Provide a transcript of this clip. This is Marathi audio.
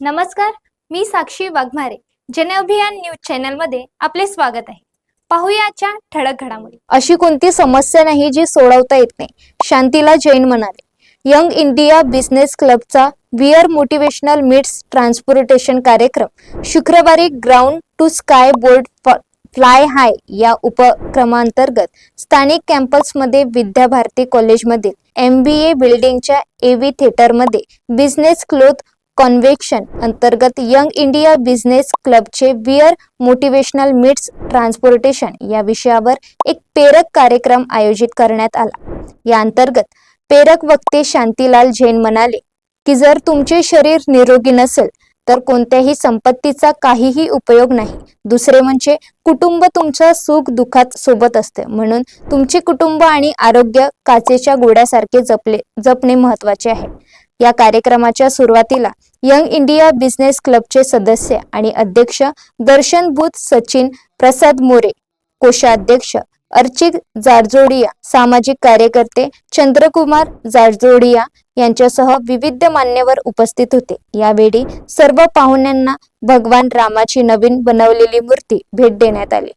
नमस्कार मी साक्षी वाघमारे. जन अभियान न्यूज चॅनलमध्ये आपले स्वागत आहे. पाहूयाच्या ठळक घडामोडी. अशी कोणती समस्या नाही जी सोडवता येत नाही शांतीला जैन म्हणाले. यंग इंडिया बिझनेस क्लबचा वियर मोटिवेशनल मीट्स ट्रान्सपोर्टेशन कार्यक्रम शुक्रवारी ground to sky board fly high या उपक्रमांतर्गत स्थानिक कॅम्पसमध्ये विद्याभारती कॉलेजमधील एम बी ए बिल्डिंगच्या एव्ही थिएटरमध्ये बिझनेस क्लोथ कॉन्व्हेक्शन अंतर्गत यंग इंडिया बिझनेस क्लबचे विअर मोटिवेशनल मिट्स ट्रान्सपोर्टेशन या विषयावर एक प्रेरक कार्यक्रम आयोजित करण्यात आला. या अंतर्गत प्रेरक वक्ते शांतीलाल जैन म्हणाले की जर तुमचे शरीर निरोगी नसेल तर कोणत्याही संपत्तीचा काहीही उपयोग नाही. दुसरे म्हणजे कुटुंब तुमच्या सुख दुःखात सोबत असते. म्हणून तुमचे कुटुंब आणि आरोग्य काचेच्या गोड्यासारखे जपले जपणे महत्त्वाचे आहे. या कार्यक्रमाच्या सुरुवातीला यंग इंडिया बिझनेस क्लबचे सदस्य आणि अध्यक्ष दर्शन बुध सचिन प्रसाद मोरे कोषाध्यक्ष अर्चित जारजोडिया सामाजिक कार्यकर्ते चंद्रकुमार जारजोडिया यांच्यासह विविध मान्यवर उपस्थित होते. यावेळी सर्व पाहुण्यांना भगवान रामाची नवीन बनवलेली मूर्ती भेट देण्यात आली.